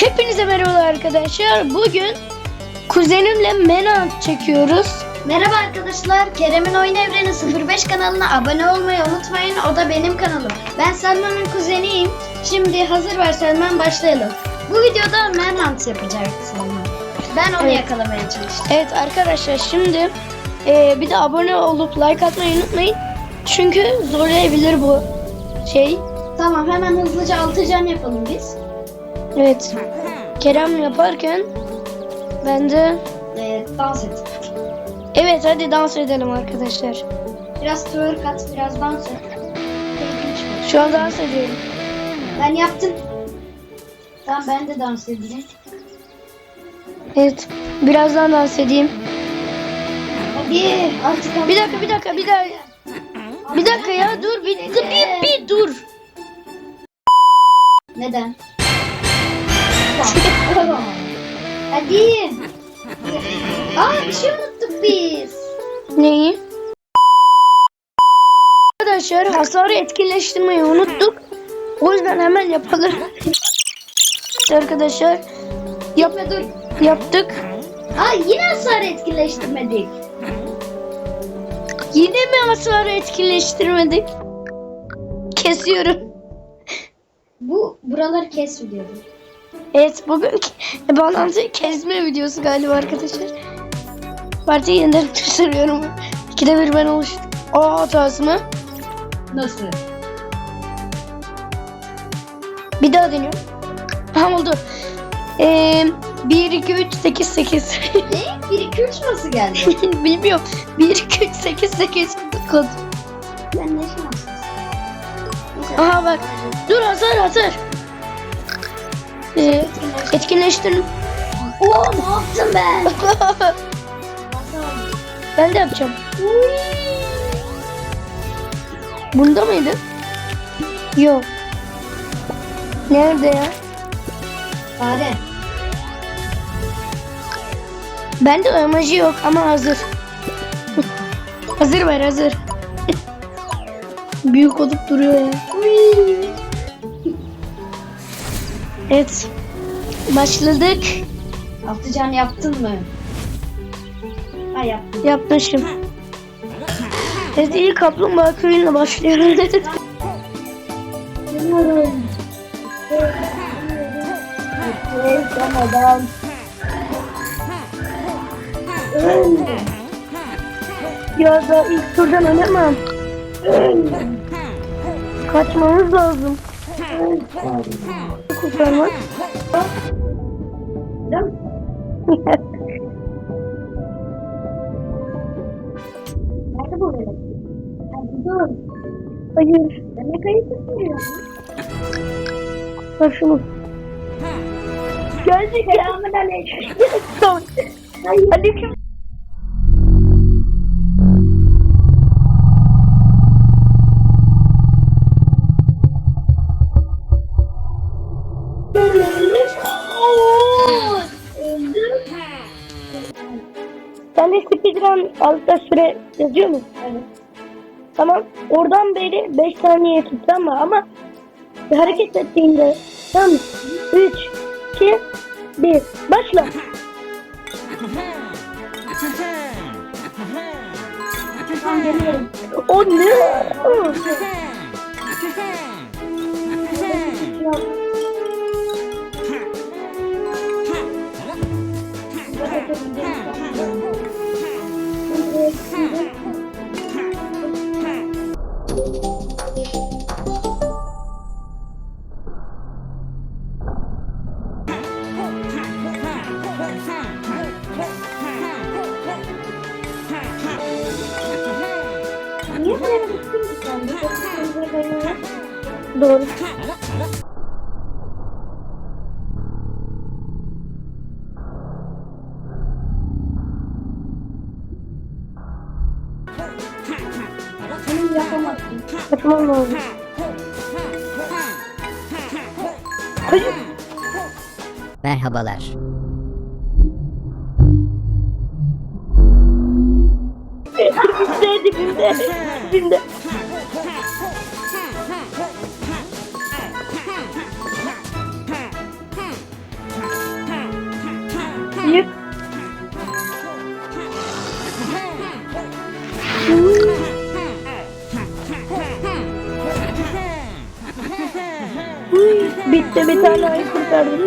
Hepinize merhaba arkadaşlar. Bugün kuzenimle Menant çekiyoruz. Merhaba arkadaşlar. Kerem'in Oyun Evreni 05 kanalına abone olmayı unutmayın. O da benim kanalım. Ben Selman'ın kuzeniyim. Şimdi hazır ver Selman başlayalım. Bu videoda Manhunt yapacak Selman. Ben onu Evet. yakalamaya çalıştım. Evet arkadaşlar şimdi e, bir de abone olup like atmayı unutmayın. Çünkü zorlayabilir bu şey. Tamam hemen hızlıca altı can yapalım biz. Evet. Kerem yaparken ben de Ee, dans et. evet hadi dans edelim arkadaşlar. Biraz twerk at, biraz dans et. Şu an dans ediyorum. Ben yaptım. Tamam ben de dans edeceğim. Evet. Birazdan dans edeyim. Hadi artık Bir dakika bir dakika bir dakika. Bir dakika ya dur bir, bir, bir dur. Neden? Hadi. Aa bir şey unuttuk biz. Neyi? Arkadaşlar hasarı etkinleştirmeyi unuttuk. O yüzden hemen yapalım. Arkadaşlar yap, dur. yaptık. Aa yine hasar etkileştirmedik. Yine mi hasarı etkinleştirmedik? Kesiyorum. Bu buraları kes videodur. Evet bugün bağlantı kesme videosu galiba arkadaşlar. Partiyi yeniden gösteriyorum. İkide bir ben oluştum. Aa hatası mı? Nasıl? Bir daha deniyorum. Ha oldu. Ee, 1, 2, 3, 8, 8. Ne? 1 2 3 nasıl geldi? Bilmiyorum. 1, 2, 3, 8, 8 kod. Sen ne. Neyse. Aha bak. Dur hazır hazır. Ee, etkinleştirin. Oo ne yaptım ben? ben de yapacağım. Bunda mıydı? Yok. Nerede ya? Fare. Bende emoji yok ama hazır. hazır ver hazır. Büyük olup duruyor ya. Evet. Başladık. Altıcan yaptın mı? Ha yaptım. Yapmışım. Evet ilk kaplumbağa köyüyle başlıyoruz. Yapamadan. ya da ilk turdan ölemem. Kaçmamız lazım. Kurtarmak. Nerede bu? Hadi dur. Hayır. Ver şunu. Geldik ya. Selamun aleyküm. Aleyküm. Sen de speedrun altta süre yazıyor mu? Evet. Tamam. Oradan beri 5 saniye tutsan mı? Ama hareket ettiğinde mı? 3, 2, 1. Başla. Tamam geliyorum. O ne? Niye buraya gittin ki sen? Bir de sen buraya bayılıyor. Doğru. Lazım. Hayır. Merhabalar. Dibimde, dibimde, dibimde. Bir. Bitti bir tane ayı kurtardım.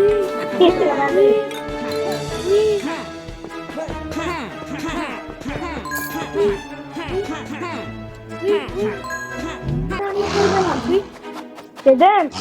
Neden?